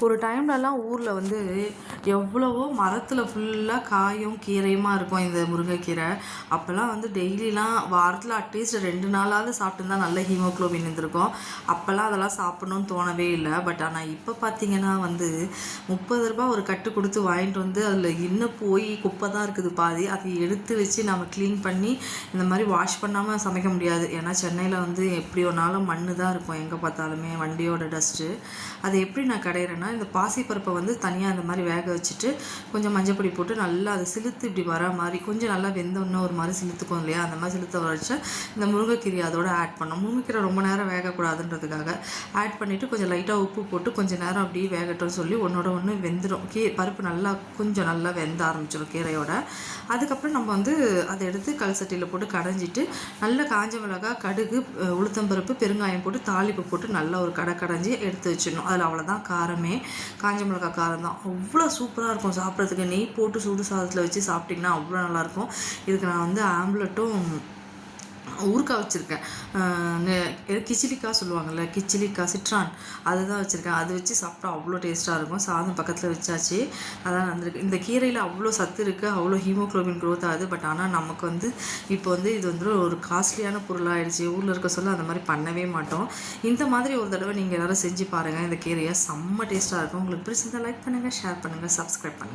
ஒரு டைம்லலாம் ஊரில் வந்து எவ்வளவோ மரத்தில் ஃபுல்லாக காயும் கீரையுமா இருக்கும் இந்த முருங்கைக்கீரை. அப்போல்லாம் வந்து டெய்லிலாம் வாரத்தில் அட்லீஸ்ட் ரெண்டு நாளாவது சாப்பிட்டுருந்தா நல்ல ஹீமோக்ளோபின் இருந்திருக்கும். அப்போல்லாம் அதெல்லாம் சாப்பிட்ணுன்னு தோணவே இல்லை. பட் ஆனால் இப்போ பார்த்தீங்கன்னா வந்து முப்பது ரூபாய் ஒரு கட்டு கொடுத்து வாங்கிட்டு வந்து அதில் இன்னும் போய் குப்பை தான் இருக்குது பாதி. அதை எடுத்து வச்சு நம்ம க்ளீன் பண்ணி இந்த மாதிரி வாஷ் பண்ணாமல் சமைக்க முடியாது. ஏன்னா சென்னையில் வந்து எப்படி ஒன்றாலும் மண்ணு தான் இருக்கும். எங்கே பார்த்தாலுமே வண்டியோட டஸ்ட்டு அதை எப்படி நான் கடையிறேன்னா இந்த பாசிப்பருப்பை வந்து தனியாக இந்த மாதிரி வேக வச்சுட்டு கொஞ்சம் மஞ்சப்பொடி போட்டு நல்லா அதை சிலுத்து இப்படி வர மாதிரி கொஞ்சம் நல்லா வெந்தோன்னே ஒரு மாதிரி சிலுத்துக்கும் இல்லையா? அந்த மாதிரி சிலுத்த வரைச்சா இந்த முருங்கைக்கீரை அதோட ஆட் பண்ணோம் முருங்கைக்கீரை ரொம்ப நேரம் வேகக்கூடாதுன்றதுக்காக ஆட் பண்ணிவிட்டு கொஞ்சம் லைட்டாக உப்பு போட்டு கொஞ்சம் நேரம் அப்படியே வேகட்டும்னு சொல்லி ஒன்றோட ஒன்று வெந்துடும் கீ பருப்பு நல்லா கொஞ்சம் நல்லா வெந்த ஆரம்பிச்சிடும் கீரையோட. அதுக்கப்புறம் நம்ம வந்து அதை எடுத்து கல் சட்டியில் போட்டு கடைஞ்சிட்டு நல்லா காஞ்ச மிளகாய் கடுகு உளுத்தம்பருப்பு பெருங்காயம் போட்டு தாளிப்பு போட்டு நல்லா ஒரு கடை கடைஞ்சி எடுத்து வச்சிடணும். அதில் அவ்வளோதான் காரமே. காஞ்ச மிளகாய் காரம் தான் அவ்வளோ சூப்பராக இருக்கும் சாப்பிட்றதுக்கு. நெய் போட்டு சுடு சாதத்தில் வச்சு சாப்பிட்டிங்கன்னா அவ்வளோ நல்லாயிருக்கும் இதுக்கு நான் வந்து ஆம்லெட்டும் ஊறுக்காய் வச்சுருக்கேன். கிச்சிலிக்காய் சொல்லுவாங்கள்ல கிச்சிலிக்காய் சிட்ரான் அதுதான் வச்சுருக்கேன். அது வச்சு சாப்பிட்டா அவ்வளோ டேஸ்ட்டாக இருக்கும். சாதம் பக்கத்தில் வச்சாச்சு. அதான் வந்திருக்கு. இந்த கீரையில் அவ்வளோ சத்து இருக்குது அவ்வளோ ஹீமோக்ளோபின் க்ரோத் ஆகுது. பட் ஆனால் நமக்கு வந்து இப்போ வந்து இது வந்து ஒரு காஸ்ட்லியான பொருளாகிடுச்சு ஊரில் இருக்க சொல்ல அந்த மாதிரி பண்ணவே மாட்டோம். இந்த மாதிரி ஒரு தடவை நீங்கள் எல்லோரும் செஞ்சு பாருங்கள் இந்த கீரையை செம்ம டேஸ்ட்டாக இருக்கும். உங்களுக்கு பிடிச்சிருந்தால் லைக் பண்ணுங்கள் ஷேர் பண்ணுங்கள் சப்ஸ்கிரைப் பண்ணுங்கள்